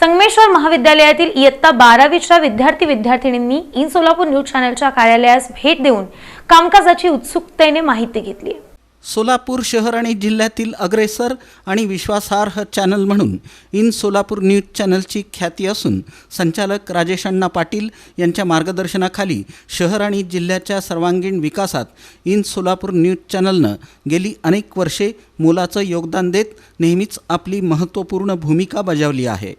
संगमेश्वर महाविद्यालयातील इयत्ता बारावीच्या विद्यार्थी विद्यार्थिनींनी इन सोलापूर न्यूज चॅनलच्या कार्यालयास भेट देऊन कामकाजाची उत्सुकतेने माहिती घेतली. सोलापूर शहर आणि जिल्ह्यातील अग्रेसर आणि विश्वासार्ह चॅनल म्हणून इन सोलापूर न्यूज चॅनलची ख्याती असून संचालक राजेश अण्णा पाटील यांच्या मार्गदर्शनाखाली शहर आणि जिल्ह्याच्या सर्वांगीण विकासात इन सोलापूर न्यूज चॅनलनं गेली अनेक वर्षे मोलाचं योगदान देत नेहमीच आपली महत्त्वपूर्ण भूमिका बजावली आहे.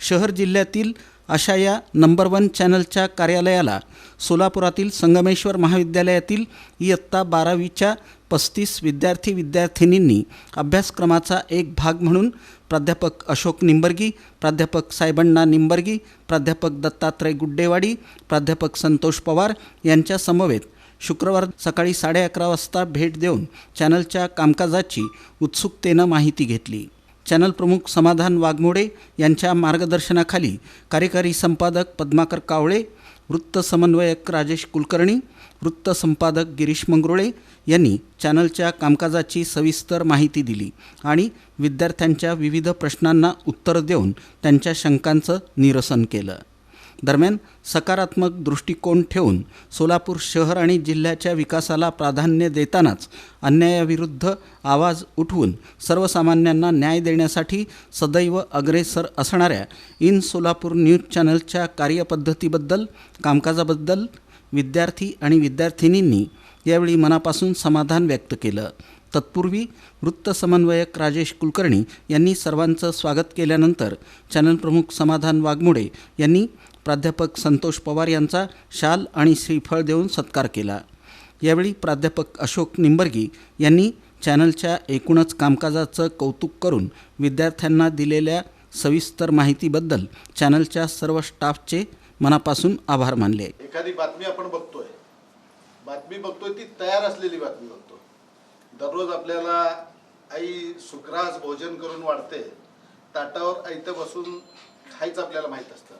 शहर जिल्ह्यातील अशा या नंबर वन चॅनलच्या कार्यालयाला सोलापुरातील संगमेश्वर महाविद्यालयातील इयत्ता बारावीच्या पस्तीस विद्यार्थी विद्यार्थिनींनी अभ्यासक्रमाचा एक भाग म्हणून प्राध्यापक अशोक निंबर्गी प्राध्यापक सायबण्णा निंबर्गी प्राध्यापक दत्तात्रय गुड्डेवाडी प्राध्यापक संतोष पवार यांच्या समवेत शुक्रवार सकाळी साडे अकरा वाजता भेट देऊन चॅनलच्या कामकाजाची उत्सुकतेनं माहिती घेतली. चॅनल प्रमुख समाधान वाघमोडे यांच्या मार्गदर्शनाखाली कार्यकारी संपादक पद्माकर कावळे वृत्त समन्वयक राजेश कुलकर्णी वृत्त संपादक गिरीश मंगरुळे यांनी चॅनलच्या कामकाजाची सविस्तर माहिती दिली आणि विद्यार्थ्यांच्या विविध प्रश्नांना उत्तर देऊन त्यांच्या शंकांचं निरसन केलं. दरम्यान सकारात्मक दृष्टिकोन ठेवून सोलापूर शहर आणि जिल्ह्याच्या विकासाला प्राधान्य देतानाच अन्यायाविरुद्ध आवाज उठवून सर्वसामान्यांना न्याय देण्यासाठी सदैव अग्रेसर असणाऱ्या इन सोलापूर न्यूज चॅनलच्या कार्यपद्धतीबद्दल कामकाजाबद्दल विद्यार्थी आणि विद्यार्थिनींनी यावेळी मनापासून समाधान व्यक्त केलं. तत्पूर्वी वृत्त समन्वयक राजेश कुलकर्णी यांनी सर्वांचं स्वागत केल्यानंतर चॅनल प्रमुख समाधान वाघमोडे यांनी प्राध्यापक संतोष पवार यांचा शाल आणि श्रीफळ देऊन सत्कार केला. यावेळी प्राध्यापक अशोक निंबर्गी यांनी चॅनलच्या एकूणच कामकाजाचं कौतुक करून विद्यार्थ्यांना दिलेल्या सविस्तर माहितीबद्दल चॅनलच्या सर्व स्टाफचे मनापासून आभार मानले. एखादी बातमी आपण बघतोय. बातमी बघतोय ती तयार असलेली बातमी बघतो दररोज आपल्याला आई सुक्रास भोजन करून वाढते. ताटावर आयतं बसून खायचं आपल्याला माहीत असतं.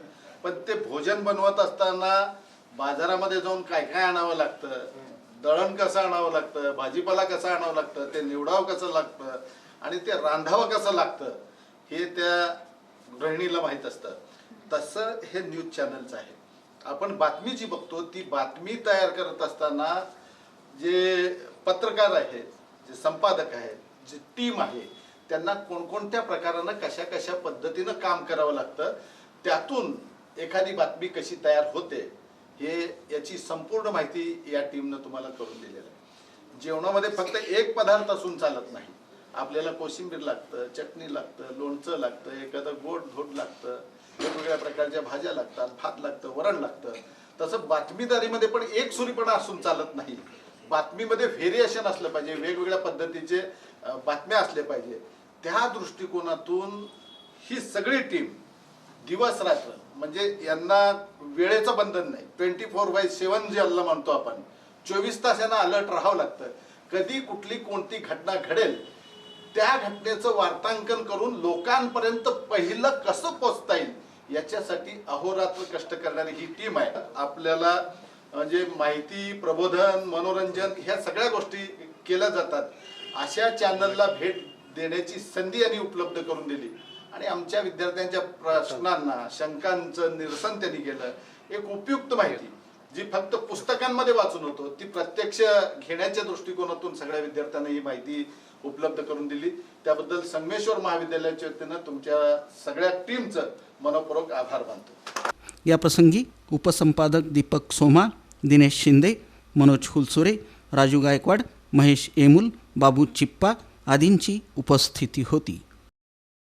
पण ते भोजन बनवत असताना बाजारामध्ये जाऊन काय काय आणावं लागतं? दळण कसं आणावं लागतं? भाजीपाला कसा आणावं लागतं? ते निवडावं कसं लागतं? आणि ते रांधावं कसं लागतं? हे त्या गृहिणीला माहीत असतं. तसं हे न्यूज चॅनलचं आहे. आपण बातमी जी बघतो ती बातमी तयार करत असताना जे पत्रकार आहेत जे संपादक आहेत जे टीम आहे त्यांना कोणकोणत्या प्रकारानं कशा कशा पद्धतीनं काम करावं लागतं त्यातून एखादी बातमी कशी तयार होते हे याची संपूर्ण माहिती या टीमनं तुम्हाला करून दिलेली आहे. जेवणामध्ये फक्त एक पदार्थ असून चालत नाही. आपल्याला कोशिंबीर लागतं चटणी लागतं लोणचं लागतं एखादं गोड धोड लागतं वेगवेगळ्या प्रकारच्या भाज्या लागतात भात लागतं वरण लागतं. तसं बातमीदारीमध्ये पण एक सुरीपणा असून चालत नाही. बातमीमध्ये व्हेरिएशन असलं पाहिजे वेगवेगळ्या पद्धतीचे बातम्या असल्या पाहिजे. त्या दृष्टिकोनातून ही सगळी टीम दिवस रात्र. म्हणजे यांना वेळेचं बंधन नाही. ट्वेंटी फोर बाय सेवन ज्याला म्हणतो आपण चोवीस तास यांना अलर्ट राहावं लागतं. कधी कुठली कोणती घटना घडेल त्या घटनेचं वार्तांकन करून लोकांपर्यंत पहिलं कसं पोचता येईल याच्यासाठी अहोरात्र कष्ट करणारी ही टीम आहे. आपल्याला म्हणजे माहिती प्रबोधन मनोरंजन ह्या सगळ्या गोष्टी केल्या जातात. अशा चॅनलला भेट देण्याची संधी यांनी उपलब्ध करून दिली. आणि आमच्या विद्यार्थ्यांच्या प्रश्नांना शंकांचं निरसन त्यांनी केलं. एक उपयुक्त माहिती जी फक्त पुस्तकांमध्ये वाचून होतो ती प्रत्यक्ष घेण्याच्या दृष्टिकोनातून सगळ्या विद्यार्थ्यांना ही माहिती उपलब्ध करून दिली. त्याबद्दल संगमेश्वर महाविद्यालयाच्या वतीनं तुमच्या सगळ्या टीमचं मनपूर्वक आभार मानतो. याप्रसंगी उपसंपादक दीपक सोमा दिनेश शिंदे मनोज फुलसुरे राजू गायकवाड महेश एमुल बाबू चिप्पा आदींची उपस्थिती होती.